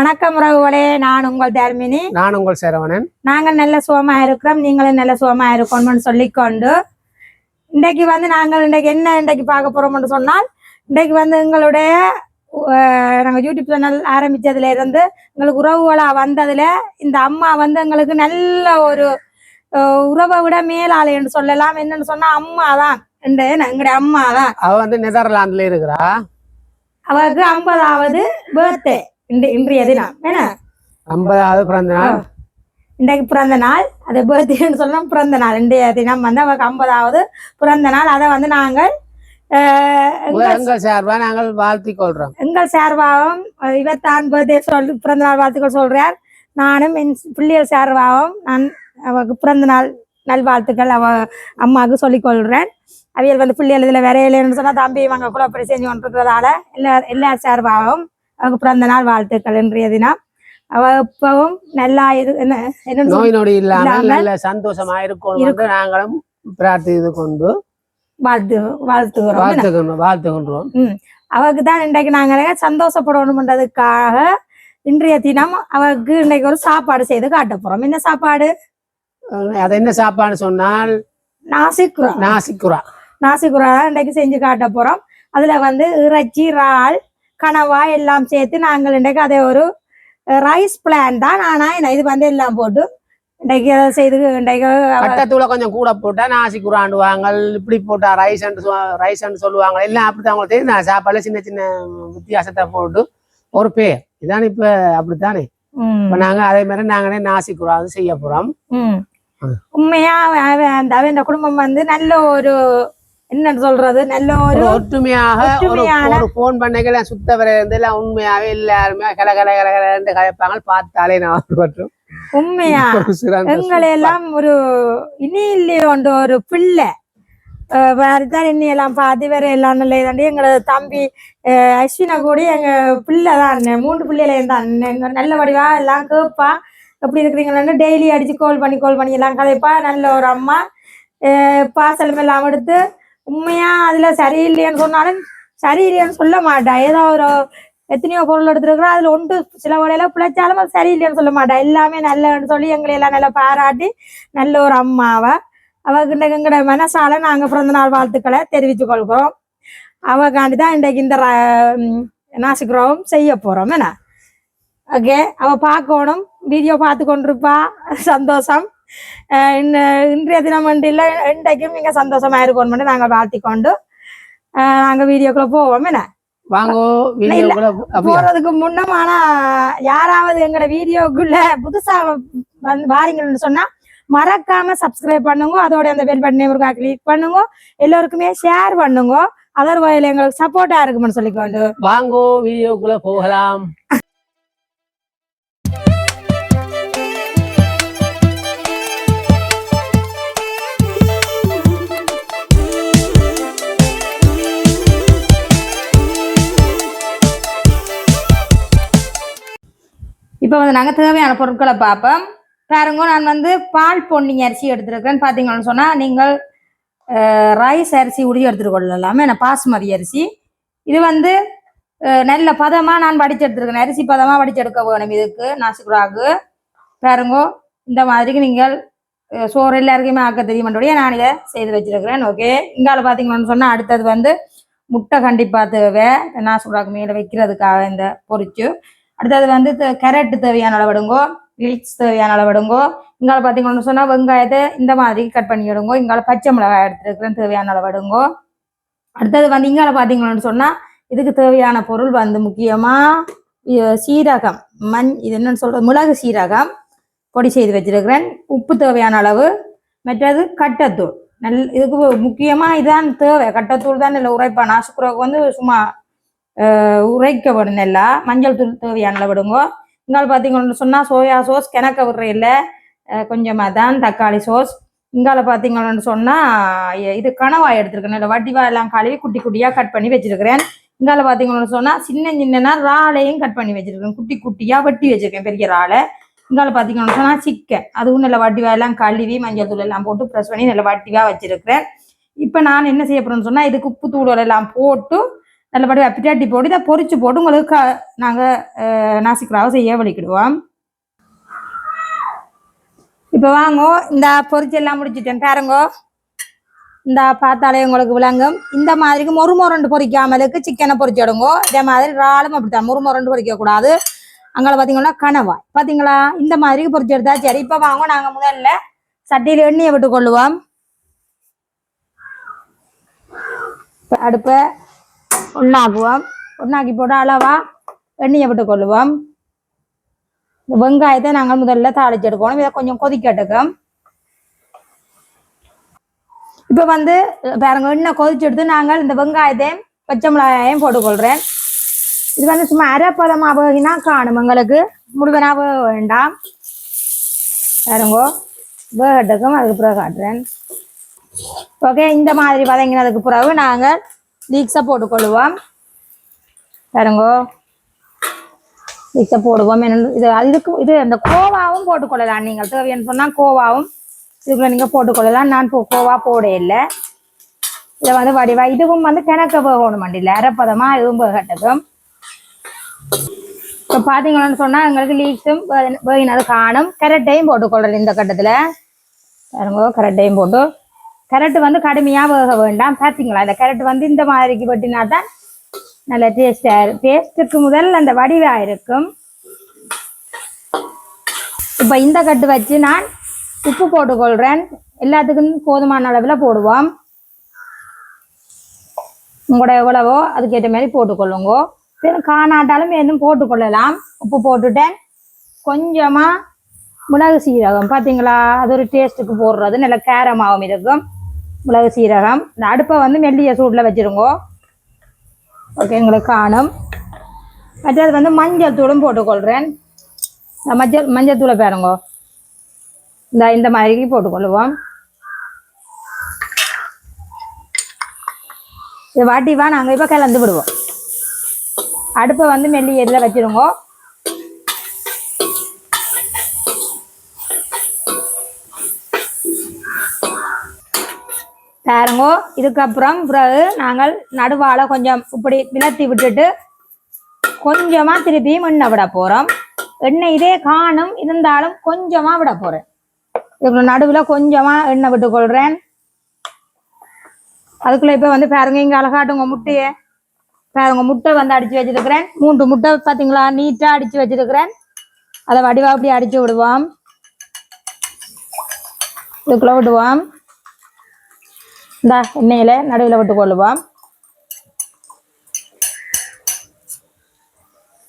வணக்கம் உறவுகளே. நான் உங்கள் தர்மினி. நான் உங்கள் சேரவணன். நாங்கள் நல்ல சுகமா இருக்கிறோம். நீங்களும் நல்ல சுகமா இருக்கணும்னு சொல்லிக்கொண்டு இன்றைக்கு வந்து நாங்கள் இன்றைக்கு என்ன இன்றைக்கு பார்க்க போறோம்னு சொன்னால் இன்றைக்கு வந்து எங்களுடைய நாங்கள் யூடியூப் சேனல் ஆரம்பிச்சதுல இருந்து எங்களுக்கு உறவுகளா வந்ததுல இந்த அம்மா வந்து எங்களுக்கு நல்ல ஒரு உறவை விட மேலாளை என்று சொல்லலாம். என்னன்னு சொன்னா அம்மா தான். எங்களுடைய அம்மா தான். அவ வந்து நெதர்லாந்துல இருக்கிறா. அவருக்கு ஐம்பதாவது பர்த்டே. இன்றைய தினம். என்ன ஐம்பதாவது பிறந்த நாள் இன்றைக்கு பிறந்த நாள் அது பர்த்டேன்னு சொல்லலாம் பிறந்த நாள் இன்றைய தினம் வந்து அவருக்கு ஐம்பதாவது பிறந்த நாள் அதை வந்து நாங்கள் எங்கள் எங்கள் சார்பா நாங்கள் வாழ்த்தி கொள்றோம் எங்கள் சார்பாகவும் இவர் தான் பர்த்டே சொல் பிறந்த நாள் வாழ்த்துக்கள் சொல்றார். நானும் என் பிள்ளைகள் சார்பாகவும் நான் அவருக்கு பிறந்த நாள் நல்வாழ்த்துக்கள் அவ அம்மாவுக்கு சொல்லிக் கொள்கிறேன். அவியல் வந்து பிள்ளைகள் இதில் வரையிலேன்னு சொன்னால் தம்பி இவங்க கூட அப்படி செஞ்சு கொண்டிருக்கிறதால எல்லா எல்லா சார்பாகவும் அவருக்கு பிறந்த நாள் வாழ்த்துக்கள் இன்றைய தினம். அவ இப்பவும் நல்லா இது என்ன என்னன்னு நோய் நொடி இல்லாமல் நல்ல சந்தோஷமா இருக்கணும் என்று நாங்களும் பிரார்த்தித்து கொண்டு வாழ்த்து வாழ்த்துகிறோம். வாழ்த்துக்கணும் வாழ்த்துகின்றோம். அவருக்கு தான் இன்றைக்கு நாங்கள் சந்தோஷப்படணும்ன்றதுக்காக இன்றைய தினம் அவருக்கு இன்றைக்கு ஒரு சாப்பாடு செய்து காட்ட போறோம். என்ன சாப்பாடு? அது என்ன சாப்பாடு சொன்னால் நாசிக்குரா நாசிக்குரா நாசிக்குரா தான் இன்றைக்கு செஞ்சு காட்ட போறோம். அதுல வந்து இறைச்சி இறால் கனவா எல்லாம் சேர்த்து நாங்கள் இன்றைக்கு அதை ஒரு ரைஸ் பிளான் தான். ஆனா என்ன இது வந்து எல்லாம் போட்டு இன்றைக்கு அதை செய்து இன்றைக்கு கட்டத்தூள கொஞ்சம் கூட போட்டா நாசிக்குராண்டுவாங்க இப்படி போட்டா ரைஸ் ரைஸ் சொல்லுவாங்க. எல்லாம் அப்படித்தான் அவங்களுக்கு தெரியும். நான் சாப்பாடுல சின்ன சின்ன வித்தியாசத்தை போட்டு ஒரு பேர் இதான் இப்ப அப்படித்தானே? இப்ப நாங்க அதே மாதிரி நாங்களே நாசிக்குரா வந்து செய்ய போறோம். உண்மையா அந்த இந்த குடும்பம் வந்து நல்ல ஒரு என்ன சொல்றது? நல்ல ஒரு ஒற்றுமையாக ஒரு போன் பண்ணைகள் சுத்த எல்லாம் உண்மையாவே எல்லாருமே கல கல கல கலன்னு கலைப்பாங்க பார்த்தாலே நான் பற்றும் உண்மையா? எங்களை எல்லாம் ஒரு இனி இல்லையோண்டு ஒரு பிள்ளை. வேறதான் இன்னி எல்லாம் பாதி வேற எல்லாம் நல்ல இதாண்டி எங்களோட தம்பி அஸ்வினா கூட எங்க பிள்ளை தான் மூன்று பிள்ளைகளையும் தான் நல்ல வடிவா எல்லாம் கேட்பா. எப்படி இருக்கிறீங்கன்னு டெய்லி அடிச்சு கால் பண்ணி கால் பண்ணி எல்லாம் கதைப்பா நல்ல ஒரு அம்மா. பாசலம் எல்லாம் எடுத்து உண்மையா? அதுல சரியில்லையன்னு சொன்னாலும் சரியில்லைன்னு சொல்ல மாட்டா. ஏதோ ஒரு எத்தனையோ பொருள் எடுத்துருக்குறோம் அதுல ஒன்று சில வடையில பிழைச்சாலும் அது சரியில்லைன்னு சொல்ல மாட்டா. எல்லாமே நல்லன்னு சொல்லி எங்களை எல்லாம் நல்லா பாராட்டி நல்ல ஒரு அம்மாவ. அவகிட்ட எங்கட மனசால நாங்க பிறந்த நாள் வாழ்த்துக்களை தெரிவித்துக் கொள்கிறோம். அவகாண்டி தான் இன்றைக்கு இந்த நாசிக்கிறோம் செய்ய போறோம். என்ன? ஓகே? அவ பார்க்கணும். வீடியோ பார்த்து கொண்டிருப்பா. சந்தோஷம். இன்றைய தினம் இல்லை இன்றைக்கும் நீங்க சந்தோஷமா இருக்கணும் நாங்க வாழ்த்தி கொண்டு அஹ் நாங்க வீடியோக்குள்ள போவோம் என்ன? வாங்கோ போறதுக்கு முன்னம் ஆனா யாராவது எங்கட வீடியோக்குள்ள புதுசா வந்து வாரீங்கன்னு சொன்னா மறக்காம சப்ஸ்கிரைப் பண்ணுங்க அதோட அந்த பெல் பட்டனை ஒரு கிளிக் பண்ணுங்க எல்லோருக்குமே ஷேர் பண்ணுங்க அதர் வகையில் எங்களுக்கு சப்போர்ட்டா இருக்கும்னு சொல்லிக்கொண்டு. வாங்கோ வீடியோக்குள்ள போகலாம். இப்போ வந்து நாங்கள் தேவையான பொருட்களை பார்ப்போம். பாருங்க நான் வந்து பால் பொன்னி அரிசி எடுத்திருக்கேன்னு பார்த்தீங்கன்னு சொன்னால் நீங்கள் ரைஸ் அரிசி உடைய எடுத்துட்டு கொள்ளலாமே. நான் பாஸ்மதி அரிசி. இது வந்து நல்ல பதமாக நான் வடிச்சு எடுத்துருக்கேன். அரிசி பதமாக வடிச்சு எடுக்க வேணும் இதுக்கு நாசுக்குராக்கு பாருங்க இந்த மாதிரிக்கு நீங்கள் சோறு எல்லாருக்குமே ஆக்க தெரியுமன்றபடியே நான் இதை செய்து வச்சிருக்கிறேன். ஓகே? இங்கால பார்த்தீங்கன்னு சொன்னால் அடுத்தது வந்து முட்டை கண்டிப்பாக தேவை. நாசுக்குராக்கு மேலே வைக்கிறதுக்காக இந்த பொரிச்சு. அடுத்தது வந்து த- கேரட் தேவையான அளவு எடுங்கோ லீக்ஸ் தேவையான அளவு எடுங்கோ இங்கால பார்த்தீங்கன்னு சொன்னால் வெங்காயத்தை இந்த மாதிரி கட் பண்ணி எடுங்கோ இங்கால பச்சை மிளகாய் எடுத்துருக்குறேன் தேவையான அளவு எடுங்கோ அடுத்தது வந்து இங்கால பார்த்தீங்கன்னு சொன்னால் இதுக்கு தேவையான பொருள் வந்து முக்கியமாக சீரகம் மண் இது என்னன்னு சொல்கிறது மிளகு சீரகம் பொடி செய்து வச்சிருக்கிறேன். உப்பு தேவையான அளவு மற்றது கட்டத்தூள். நல் இதுக்கு முக்கியமாக இதான் தேவை. கட்டத்தூள் தான் இல்லை உரைப்பான் நாசுக்குறவுக்கு வந்து சும்மா உரைக்க விடணும் எல்லாம் மஞ்சள் தூள் தேவையான விடுங்கோ. இங்கால பார்த்தீங்கன்னு சொன்னால் சோயா சோஸ் கிணக்க விடுற இல்லை கொஞ்சமாக தான் தக்காளி சோஸ் இங்கால பார்த்தீங்கன்னு சொன்னால் இது கனவாக எடுத்துருக்கேன் இல்லை வட்டிவா எல்லாம் கழுவி குட்டி குட்டியாக கட் பண்ணி வச்சிருக்கிறேன். இங்கால பார்த்தீங்கன்னு சொன்னால் சின்ன சின்னனா இறாலையும் கட் பண்ணி வச்சிருக்கேன். குட்டி குட்டியாக வெட்டி வச்சிருக்கேன் பெரிய இறாலை இங்கால பார்த்தீங்கன்னு சொன்னால் சிக்கன் அதுவும் நல்ல வட்டிவா எல்லாம் கழுவி மஞ்சள் தூள் எல்லாம் போட்டு ப்ரெஸ் பண்ணி நல்ல வட்டிவா வச்சிருக்கிறேன். இப்போ நான் என்ன செய்ய போகிறேன்னு சொன்னால் இதுக்கு உப்பு தூள் எல்லாம் போட்டு நல்லபடியாக பிட்டாட்டி போட்டு இதை பொறிச்சு போட்டு உங்களுக்கு க- நாங்க செய்ய வலிக்கிடுவோம். இப்போ வாங்கோ இந்த பொரிச்சு எல்லாம் முடிச்சிட்டேன். பாருங்கோ. இந்த பார்த்தாலே உங்களுக்கு விளங்கும். இந்த மாதிரிக்கு மொறு மொரண்டு பொரிக்காமலுக்கு சிக்கனை பொரிச்சிடுங்கோ இதே மாதிரி இறாலும் அப்படித்தான். மொறு மொரண்டு பொரிக்க அங்கே பார்த்தீங்கன்னா கனவாய். பார்த்தீங்களா இந்த மாதிரி பொரிச்சு எடுத்தா சரி. இப்போ வாங்க நாங்கள் முதல்ல சட்டியில் எண்ணெயை விட்டு கொள்ளுவோம் அடுப்பை ஒன்றாக்குவோம் ஒன்றாக்கி போட்டு அளவாக எண்ணெயை விட்டு கொள்ளுவோம். இந்த வெங்காயத்தை நாங்கள் முதல்ல தாளிச்சு எடுக்கணும். இதை கொஞ்சம் கொதிக்கட்டுக்கும் இப்போ வந்து பாருங்க எண்ணெய் கொதிச்சு எடுத்து நாங்கள் இந்த வெங்காயத்தையும் பச்சை மிளகாயையும் போட்டுக்கொள்கிறேன் இது வந்து சும்மா அரைப்பதமாக வேகினா காணும் எங்களுக்கு. முழுவனாக வேக வேண்டாம். பாருங்கோ வேகட்டுக்கும். அதுக்கு பிறகு காட்டுறேன். ஓகே இந்த மாதிரி வதங்கினதுக்கு பிறகு நாங்கள் லீக்ஸை போட்டுக்கொள்ளுவோம். பாருங்கோ. லீக்ஸை போடுவோம். என்ன இது இதுக்கு இது அந்த கோவாவும் போட்டுக்கொள்ளலாம் நீங்கள். தேவையான சொன்னால் கோவாவும் இதுக்குள்ள நீங்கள் போட்டுக்கொள்ளலாம். நான் இப்போ கோவா போட இல்லை. இதை வந்து வடிவா இதுவும் வந்து கிணக்க போகணும் மண்டியில் அரைப்பதமாக இதுவும் போகட்டதும் இப்போ பார்த்தீங்கன்னு சொன்னால் எங்களுக்கு லீக்ஸும் வேகினது காணும். கரெக்டையும் போட்டுக்கொள்றது இந்த கட்டத்தில். பாருங்க கரெக்டையும் போட்டு. கரட்டு வந்து கடுமையாக வேக வேண்டாம். பார்த்தீங்களா இந்த கரட்டு வந்து இந்த மாதிரிக்கு வெட்டினா தான் நல்ல டேஸ்டாக டேஸ்ட்டுக்கு முதல் அந்த வடிவாக இருக்கும். இப்போ இந்த கட்டு வச்சு நான் உப்பு போட்டுக்கொள்கிறேன் எல்லாத்துக்கும் போதுமான அளவில் போடுவோம். உங்களோட எவ்வளவோ அதுக்கேற்ற மாதிரி போட்டுக்கொள்ளுங்க. வெறும் காணாட்டாலும் எதுவும் போட்டுக்கொள்ளலாம். உப்பு போட்டுட்டேன். கொஞ்சமாக மிளகு சீரகம். பார்த்தீங்களா அது ஒரு டேஸ்ட்டுக்கு போடுறது. நல்ல கேரமாகவும் இருக்கும். மிளகு சீரகம். இந்த அடுப்பை வந்து மெல்லிய சூட்டில் வச்சுருங்கோ. ஓகே எங்களுக்கு காணும். மற்றது வந்து மஞ்சள் தூளும் போட்டுக்கொள்கிறேன் இந்த மஞ்சள் மஞ்சள் தூளை பாருங்கோ. இந்த இந்த மாதிரி போட்டுக்கொள்ளுவோம் இது வாட்டிவா நாங்கள் இப்போ கலந்து விடுவோம். அடுப்பை வந்து மெல்லி இதில் வச்சுருங்கோ. பாருங்கோ. இதுக்கப்புறம் பிறகு நாங்கள் நடுவால கொஞ்சம் இப்படி விலத்தி விட்டுட்டு கொஞ்சமா திருப்பியும் எண்ணெய் விட போறோம். எண்ணெய் இதே காணும் இருந்தாலும் கொஞ்சமா விட போறேன். இதுக்குள்ள நடுவில் கொஞ்சமா எண்ணெய் விட்டு கொள்றேன். அதுக்குள்ள இப்ப வந்து பாருங்க இங்க அழகாட்டுங்க முட்டையை. பாருங்க முட்டை வந்து அடிச்சு வச்சிருக்கிறேன். மூன்று முட்டை பாத்தீங்களா? நீட்டா அடிச்சு வச்சிருக்கிறேன். அதை வடிவா அப்படி அடிச்சு விடுவோம். இதுக்குள்ள விடுவோம். இந்த எண்ணெயில நடுவில் விட்டு கொள்ளுவோம்.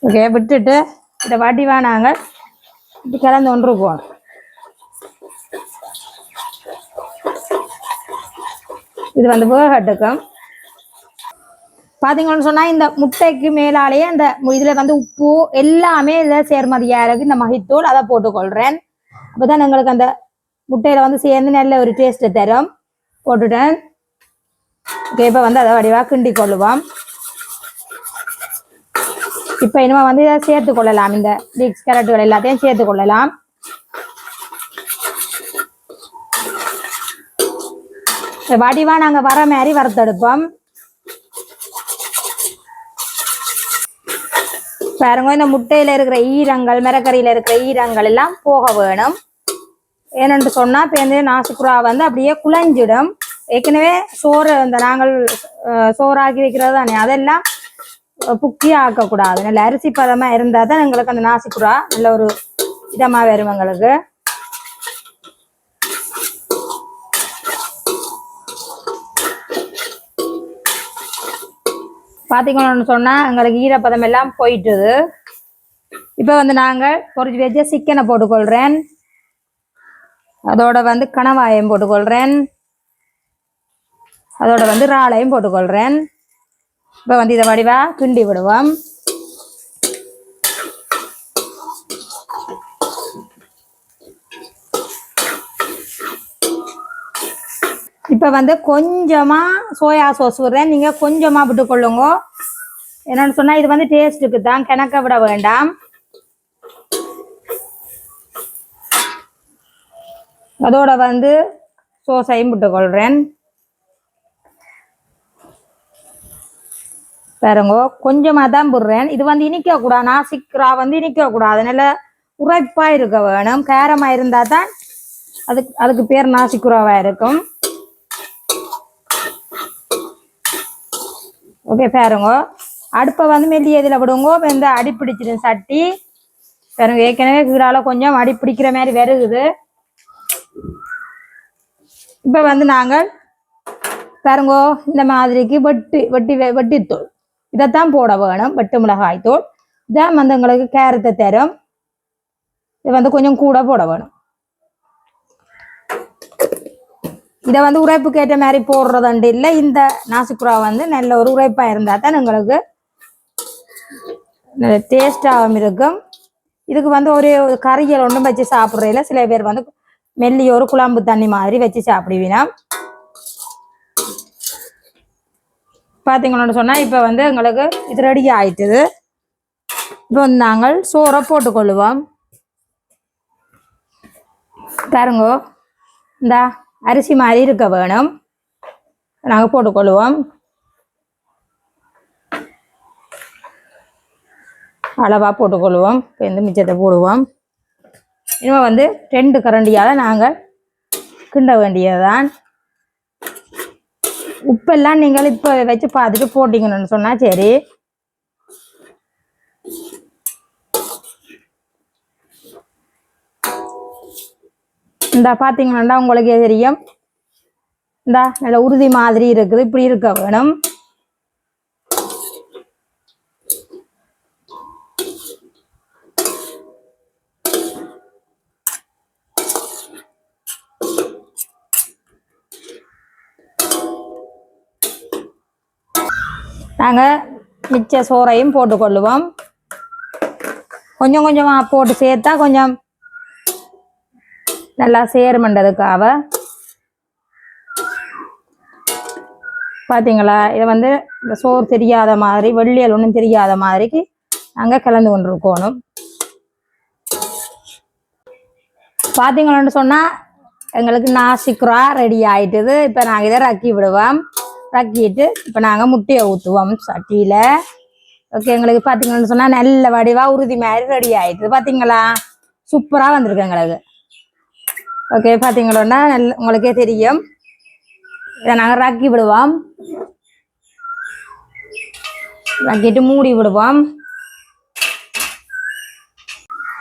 ஓகே விட்டுட்டு இதை வடிவா நாங்கள் இப்படி கலந்து ஒன்றுக்குவோம் இது வந்து வேகட்டுக்கும். பார்த்தீங்கன்னு சொன்னால் இந்த முட்டைக்கு மேலாலேயே அந்த இதில் வந்து உப்பு எல்லாமே இதில் சேர்மதியாக இருக்குது இந்த மகித்தூள் அதை போட்டுக்கொள்கிறேன் அப்போ தான் எங்களுக்கு அந்த முட்டையில் வந்து சேர்ந்து நல்ல ஒரு டேஸ்ட்டு தரும். போட்டுட்டேன். ஓகே இப்போ வந்து அதை வடிவாக கிண்டி கொள்ளுவோம். இப்போ இனிமே வந்து இதை சேர்த்து கொள்ளலாம். இந்த லீக்ஸ் கேரட்டுகள் எல்லாத்தையும் சேர்த்து கொள்ளலாம். வடிவா நாங்கள் வர மாதிரி வறுத்தெடுப்போம். பாருங்க இந்த முட்டையில இருக்கிற ஈரங்கள் மிரக்கறியில இருக்கிற ஈரங்கள் எல்லாம் போக வேணும். ஏனென்று சொன்னா இப்போ வந்து நாசுக்குரா வந்து அப்படியே குழஞ்சிடும். ஏற்கனவே சோறு இந்த நாங்கள் சோறாக்கி வைக்கிறது தானே அதெல்லாம் அஹ், புக்கி ஆக்கக்கூடாது. நல்ல அரிசி பதமா இருந்தால் தான் எங்களுக்கு அந்த நாசிக்குறா. நல்ல ஒரு இதமா வரும் எங்களுக்கு. பார்த்தீங்கன்னு சொன்னா எங்களுக்கு ஈரப்பதம் எல்லாம் போயிட்டுது. இப்போ வந்து நாங்கள் பொறிச்சு வச்சு சிக்கனை போட்டுக்கொள்கிறேன் அதோட வந்து கணவாயம் போட்டுக்கொள்கிறேன் அதோட வந்து இறாலையும் போட்டுக்கொள்கிறேன் இப்போ வந்து இதை வடிவா கிண்டி விடுவோம். இப்போ வந்து கொஞ்சமாக சோயா சாஸ் விடுறேன். நீங்கள் கொஞ்சமாக விட்டுக்கொள்ளுங்க. என்னென்னு சொன்னால் இது வந்து டேஸ்ட்டுக்கு தான். கிணக்க விட வேண்டாம். அதோட வந்து சோஸையும் விட்டுக்கொள்கிறேன் பாருங்க கொஞ்சமாக தான் போடுறேன். இது வந்து இனிக்க கூடாது நாசிக்கிறா வந்து இனிக்க கூடாது அதனால உரைப்பாக இருக்க வேணும். கேரமாக இருந்தால் தான் அதுக்கு அதுக்கு பேர் நாசிக்குறாவாக இருக்கும். ஓகே பாருங்க. அடுப்பை வந்து மெல்லி இதில் விடுங்க இந்த அடி பிடிச்சிடும் சட்டி. பாருங்க ஏற்கனவே கீழால கொஞ்சம் அடி பிடிக்கிற மாதிரி வருகுது. இப்போ வந்து நாங்கள் பாருங்கோ இந்த மாதிரிக்கு வெட்டி வெட்டி வெட்டித்தோள் வெட்டித்தூள் இதைத்தான் போட வேணும். வெட்டு மிளகாய் தூள் இதான் வந்து எங்களுக்கு கேரத்தை தரும். இது வந்து கொஞ்சம் கூட போட வேணும். இதை வந்து உரைப்புக்கு ஏற்ற மாதிரி போடுறதுண்டு இல்லை. இந்த நாசிக்குறா வந்து நல்ல ஒரு உரைப்பாக இருந்தால் தான் எங்களுக்கு நல்ல டேஸ்டாகவும் இருக்கும். இதுக்கு வந்து ஒரு கறிகள் ஒன்றும் வச்சு சாப்பிட்றதில்ல சில பேர் வந்து மெல்லி ஒரு குழம்பு தண்ணி மாதிரி வச்சு சாப்பிடுவீங்க. பார்த்தீங்கன்னு சொன்னால் இப்போ வந்து எங்களுக்கு இது ரெடி ஆயிட்டுது. இப்போ வந்து நாங்கள் சோறை போட்டுக்கொள்ளுவோம். பாருங்கோ இந்த அரிசி மாதிரி இருக்க வேணும். நாங்கள் போட்டுக்கொள்ளுவோம். அளவாக போட்டுக்கொள்ளுவோம். இப்போ இந்த மிச்சத்தை போடுவோம். இனிமேல் வந்து ரெண்டு கரண்டியால் நாங்கள் கிண்ட வேண்டியதுதான். உப்பெல்லாம் நீங்கள் இப்போ வச்சு பார்த்துட்டு போட்டிங்கன்னு சொன்னால் சரி. இந்த பார்த்தீங்கன்னா உங்களுக்கே தெரியும். இந்த நல்ல உறுதி மாதிரி இருக்குது. இப்படி இருக்க வேணும். நாங்கள் மிச்ச சோறையும் போட்டுக்கொள்ளுவோம். கொஞ்சம் கொஞ்சமாக போட்டு சேர்த்தா கொஞ்சம் நல்லா சேருமன்றதுக்காக பார்த்தீங்களா இதை வந்து இந்த சோறு தெரியாத மாதிரி வெள்ளியல் ஒன்றும் தெரியாத மாதிரிக்கு நாங்கள் கலந்து கொண்டிருக்கணும். பார்த்தீங்களான்னு சொன்னால் எங்களுக்கு நாசிக்குரா ரெடி ஆயிட்டுது. இப்போ நாங்கள் இதை ரக்கி விடுவோம். ரக்கிட்டு இப்போ நாங்கள் முட்டையை ஊற்றுவோம் சட்டியில். ஓகே எங்களுக்கு பார்த்தீங்கன்னு சொன்னால் நல்ல வடிவாக உறுதி மாதிரி ரெடி ஆகிட்டு பார்த்தீங்களா சூப்பராக வந்திருக்கு எங்களுக்கு. ஓகே பார்த்தீங்களோன்னா நல்ல உங்களுக்கே தெரியும். இதை நாங்கள் ரக்கி விடுவோம். ரக்கிட்டு மூடி விடுவோம்.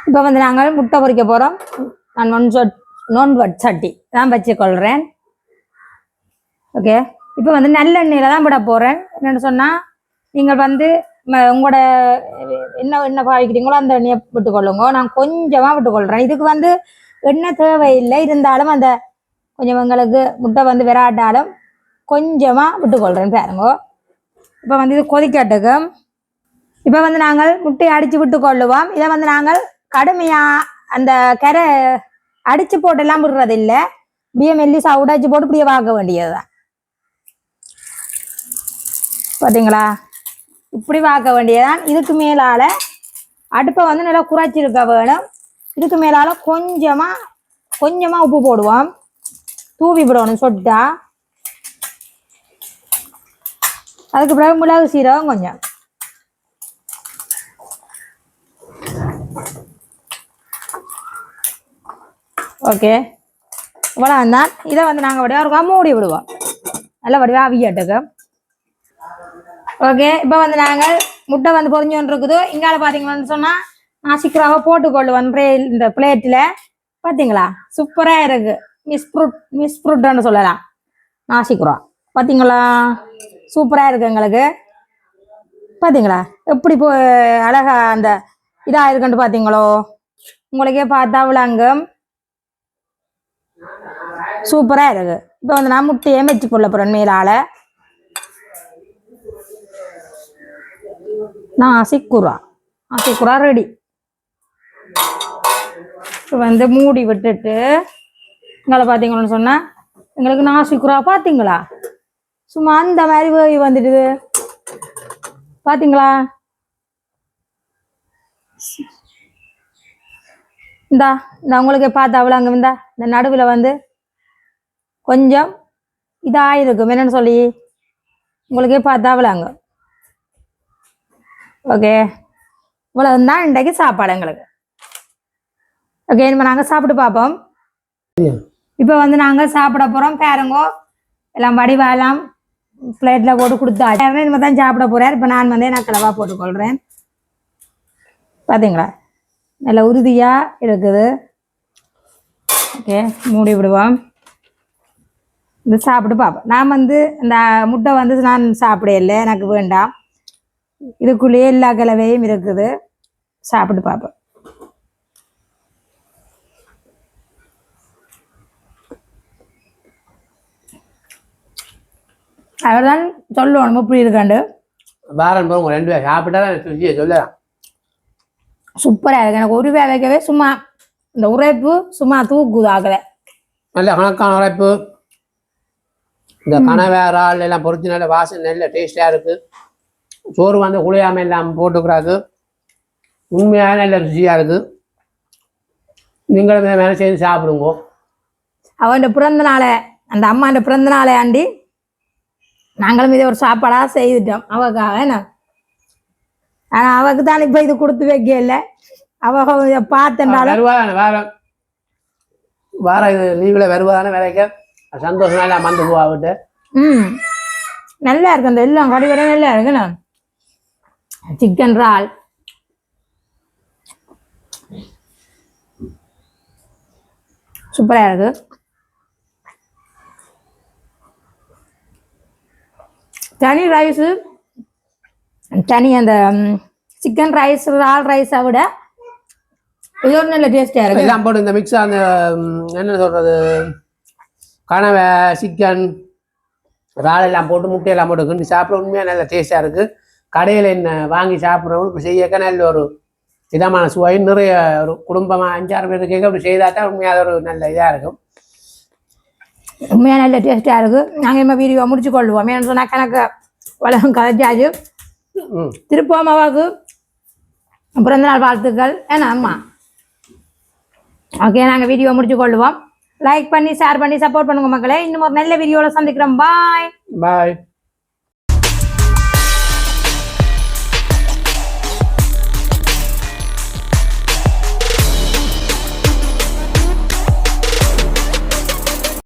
இப்போ வந்து நாங்கள் முட்டை பொறிக்க போகிறோம் நான் நொன் சொட் நோன் வட் சட்டி தான் வச்சுக்கொள்கிறேன் ஓகே இப்போ வந்து நல்லெண்ணெயில் தான் விட போகிறேன் என்னென்னு சொன்னால் நீங்கள் வந்து ம- உங்களோட என்ன என்ன பாவிக்கிறீங்களோ அந்த எண்ணெயை விட்டுக்கொள்ளுங்க. நான் கொஞ்சமாக விட்டுக்கொள்கிறேன் இதுக்கு வந்து எண்ணெய் தேவையில்லை. இருந்தாலும் அந்த கொஞ்சம் எங்களுக்கு முட்டை வந்து விராட்டாலும் கொஞ்சமாக விட்டுக்கொள்கிறேன் பாருங்க. இப்போ வந்து இது கொதிக்கட்டுக்கு. இப்போ வந்து நாங்கள் முட்டையை அடித்து விட்டுக்கொள்ளுவோம். இதை வந்து நாங்கள் கடுமையாக அந்த கரை அடித்து போட்டெல்லாம் விடுறதில்லை. இப்படியே மெல்லி சவுடாச்சு போட்டு இப்படியே வேண்டியது வேண்டியதுதான். பார்த்தீங்களா இப்படி பார்க்க வேண்டியதுதான். இதுக்கு மேலால் அடுப்பை வந்து நல்லா குறைச்சிருக்க வேணும். இதுக்கு மேலால் கொஞ்சமாக கொஞ்சமாக உப்பு போடுவோம். தூவி விடணும் சொட்டா. அதுக்கு பிறகு மிளகு சீரகம் கொஞ்சம். ஓகே. இவ்வளோ தான் இதை வந்து நாங்கள் வடிவாக இருக்கா? மூடி விடுவோம். நல்ல வடிவாக அவியட்டுக்கு. ஓகே இப்போ வந்து நாங்கள் முட்டை வந்து பொறிஞ்சு கொண்டு இருக்குது இங்கால பார்த்தீங்கன்னு சொன்னால் நான் சீக்கிரமாக போட்டுக்கொள்ளுவேன் இந்த பிளேட்டில் பார்த்தீங்களா சூப்பராக இருக்கு. மிஸ் ஃப்ரூட் மிஸ் ஃப்ரூட்னு சொல்லலாம். நாசிக்கிறோம். பார்த்தீங்களா சூப்பராக இருக்கு எங்களுக்கு. பார்த்தீங்களா எப்படி போ அழகா அந்த இதாக இருக்குன்ட்டு பார்த்தீங்களோ உங்களுக்கே பார்த்தா விளங்கும். சூப்பராக இருக்கு. இப்போ வந்து நான் முட்டையே வச்சு கொள்ள போகிறேன் மேலால். நாசிக்குரா நாசிக்குரா ரெடி இப்போ வந்து மூடி விட்டுட்டு எங்களை பார்த்தீங்கன்னு சொன்னால் எங்களுக்கு நாசிக்குரா பார்த்தீங்களா சும்மா அந்த மாதிரி வேவி வந்துடுது பார்த்தீங்களா இந்தா இந்த உங்களுக்கு பார்த்தா அவ்வளோ அங்கே இந்தா இந்த நடுவில் வந்து கொஞ்சம் இதாக இருக்கும் சொல்லி? உங்களுக்கே பார்த்தா அவ்வளோங்க ஓகே இவ்வளவு தான் இன்றைக்கு சாப்பாடு எங்களுக்கு. ஓகே இனிமே நாங்கள் சாப்பிட்டு பார்ப்போம். இப்போ வந்து நாங்கள் சாப்பிட போகிறோம் பேருங்கோ. எல்லாம் வடிவா எல்லாம் பிளேட்டில் போட்டு கொடுத்தாச்சு இனிமே தான் சாப்பிட போகிறார் இப்போ நான் வந்து நான் கிளவா போட்டுக்கொள்கிறேன் பார்த்தீங்களா நல்ல உறுதியாக இருக்குது. ஓகே மூடி விடுவோம். இது சாப்பிட்டு பார்ப்போம். நான் வந்து இந்த முட்டை வந்து நான் சாப்பிட இல்லை. எனக்கு வேண்டாம். இதுக்குள்ளேயே எல்லா கலவையும் இருக்குது. சாப்பிட்டு பார்ப்போம். அவர்தான் சொல்லணும் இப்படி இருக்காண்டு? வாரம் போங்க ரெண்டு பேர் சாப்பிட்டா தான் ருசியை சொல்லலாம். சூப்பராக இருக்கு. எனக்கு ஒரு வேலைக்கவே சும்மா இந்த உரைப்பு சும்மா தூக்குது ஆகலை. நல்ல கணக்கான உழைப்பு இந்த கனவை இறால் எல்லாம் பொறிச்சு நல்ல வாசனை நல்ல டேஸ்டாக இருக்கு. சோறு வந்து குழையாம எல்லாம் போட்டுக்கிறாக்கு உண்மையாக நல்ல ருசியாக இருக்கு நீங்களும் வேலை செய்து சாப்பிடுங்க. அவன் பிறந்த நாளை அந்த அம்மாண்ட பிறந்த நாளை ஆண்டி நாங்களும் இதை ஒரு சாப்பாடாக செய்துட்டோம். அவக்காக என்ன? ஆனால் அவக்கு தான் இப்போ இது கொடுத்து வைக்கல. அவ இதை பார்த்தனால வருவாதானே வேற வார இது லீவில் வருவாதானே வேலைக்கு சந்தோஷமா எல்லாம் வந்து போவாவிட்டு ம். நல்லா இருக்கு அந்த எல்லாம் கடை கடை நல்லா இருக்குண்ணா சிக்கன் இறால் சூப்பராக இருக்கு. தனி ரைஸு தனி அந்த சிக்கன் ரைஸ் இறால் ரைஸை விட இது ஒரு நல்ல டேஸ்டாக இருக்கு. எல்லாம் போட்டு இந்த மிக்ஸ் அந்த என்ன சொல்றது? கனவை சிக்கன் இறால் எல்லாம் போட்டு முட்டையெல்லாம் போட்டு சாப்பிட உண்மையாக நல்ல டேஸ்டியாக இருக்கு. கடையில் என்ன வாங்கி சாப்பிட்றவங்க இப்போ செய்யக்க நல்ல ஒரு விதமான சுவை நிறைய ஒரு குடும்பமாக அஞ்சாறு பேர் கேட்க அப்படி செய்தாட்டா உண்மையாக ஒரு நல்ல இதாக இருக்கும். உண்மையாக நல்ல டேஸ்ட்டாக இருக்குது நாங்கள் இனிமேல் வீடியோ முடிச்சு கொள்வோம் ஏன்னு சொன்னால் கணக்கு உலகம் கதைச்சாச்சு திருப்பம் அவாவுக்கு பிறந்த நாள் வாழ்த்துக்கள். ஏன்னா அம்மா. ஓகே நாங்கள் வீடியோ முடிச்சு கொள்வோம் லைக் பண்ணி ஷேர் பண்ணி சப்போர்ட் பண்ணுங்க மக்களே. இன்னும் ஒரு நல்ல வீடியோவில் சந்திக்கிறோம். பாய் பாய்